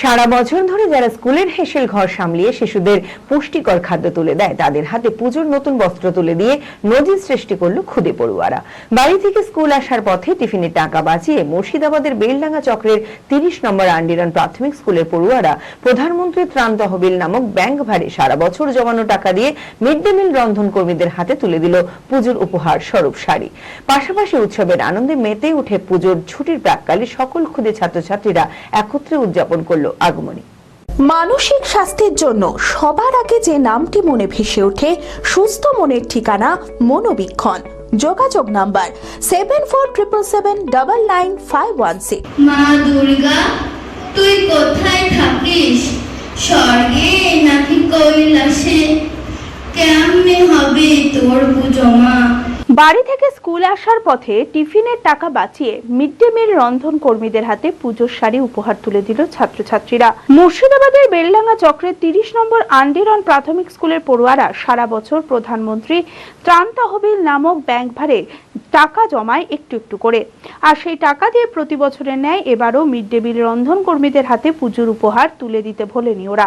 সারা বছর ধরে যারা স্কুলের হেসেল ঘর সামলিয়ে শিশুদের পুষ্টিকর খাদ্য তুলে দেয়, তাদের হাতে পুজোর নতুন বস্ত্র তুলে দিয়ে নজির সৃষ্টি করল খুদে পড়ুয়ারা। বাড়ি থেকে স্কুল আসার পথে টিফিনে টাকা বাঁচিয়ে মুর্শিদাবাদের বেলডাঙ্গা চক্রের তিরিশ নম্বর আন্ডিরান প্রাথমিক স্কুলের পড়ুয়ারা প্রধানমন্ত্রী ত্রাণ তহবিল নামক ব্যাংক ভারে সারা বছর জমানো টাকা দিয়ে মিড ডে মিল রন্ধন কর্মীদের হাতে তুলে দিল পুজোর উপহার স্বরূপ শাড়ি। পাশাপাশি উৎসবের আনন্দে মেতে উঠে পুজোর ছুটির প্রাককালে সকল ক্ষুদে ছাত্রছাত্রীরা একত্রে উদযাপন করল আগমনী। মানসিক স্বাস্থ্যের জন্য সবার আগে যে নামটি মনে ভেসে ওঠে, সুস্থ মনের ঠিকানা মনোবীক্ষণ। যোগাযোগ number seven four triple seven double nine five one six. মা দুর্গা, তুই কোথায় থাকিস? স্বর্গে নাকি কৈলাসে? কেমনে হবে তোর পুজো মা বাড়ি থেকে স্কুল আসার পথে টিফিনের টাকা বাঁচিয়ে মিড ডে মিল রন্ধন কর্মীদের হাতে পুজোর শাড়ি উপহার তুলে দিল ছাত্রছাত্রীরা। মুর্শিদাবাদের বেলডাঙ্গা চক্রের তিরিশ নম্বর আন্ডিরন প্রাথমিক স্কুলের পড়ুয়ারা সারা বছর প্রধানমন্ত্রী ত্রাণ তহবিল নামক ব্যাংক ভারে টাকা জমায় একটু একটু করে। আর সেই টাকা দিয়ে প্রতি বছরের ন্যায় এবারও মিড ডে মিল রন্ধন কর্মীদের হাতে পুজোর উপহার তুলে দিতে ভোলেনি ওরা।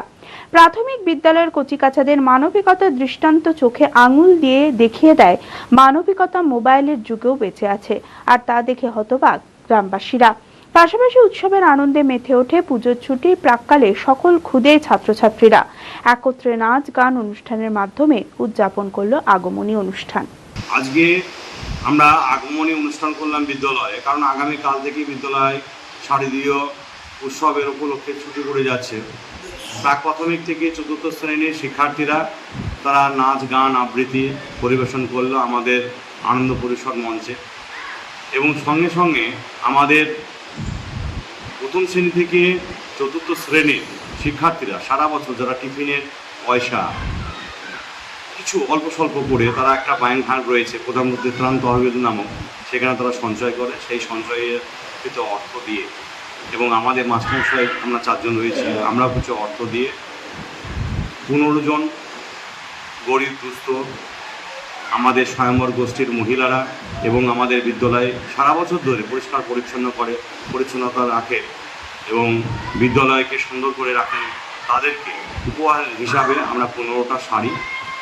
প্রাথমিক বিদ্যালয়ের কচিকাচাদের মানবিকতার দৃষ্টান্ত চোখে আঙুল দিয়ে দেখিয়ে দেয়, মানবিকতা মোবাইলের যুগেও বেঁচে আছে, আর তা দেখে হতবাক গ্রামবাসীরা। পাশাপাশি উৎসবের আনন্দে মেতে ওঠে পুজোর ছুটির প্রাককালে সকল ক্ষুদে ছাত্রছাত্রীরা। একত্রে নাচ, গান অনুষ্ঠানের মাধ্যমে উদযাপন করল আগমনী অনুষ্ঠান। আজকে আমরা আগমনী অনুষ্ঠান করলাম বিদ্যালয়ে, কারণ আগামী কাল থেকে বিদ্যালয় শারদীয় উৎসবের উপলক্ষে ছুটি পড়ে যাচ্ছে। প্রাক প্রাথমিক থেকে চতুর্থ শ্রেণির শিক্ষার্থীরা তারা নাচ, গান, আবৃত্তি পরিবেশন করল আমাদের আনন্দ পরিষদ মঞ্চে। এবং সঙ্গে সঙ্গে আমাদের প্রথম শ্রেণি থেকে চতুর্থ শ্রেণির শিক্ষার্থীরা সারা বছর যারা টিফিনের পয়সা কিছু অল্প স্বল্প করে তারা একটা ব্যাংক ভাগ রয়েছে, প্রধানমন্ত্রী ত্রাণ তহবিল নামক, সেখানে তারা সঞ্চয় করে, সেই সঞ্চয়ের অর্থ দিয়ে এবং আমাদের মাস্টারমশাই আমরা চারজন রয়েছি, আমরা কিছু অর্থ দিয়ে পনেরো জন গরিব দুস্থ, আমাদের স্বয়ম্বর গোষ্ঠীর মহিলারা এবং আমাদের বিদ্যালয়ে সারা বছর ধরে পরিষ্কার পরিচ্ছন্ন করে, পরিচ্ছন্নতা রাখে এবং বিদ্যালয়কে সুন্দর করে রাখেন তাদেরকে উপহার হিসাবে আমরা পনেরোটা শাড়ি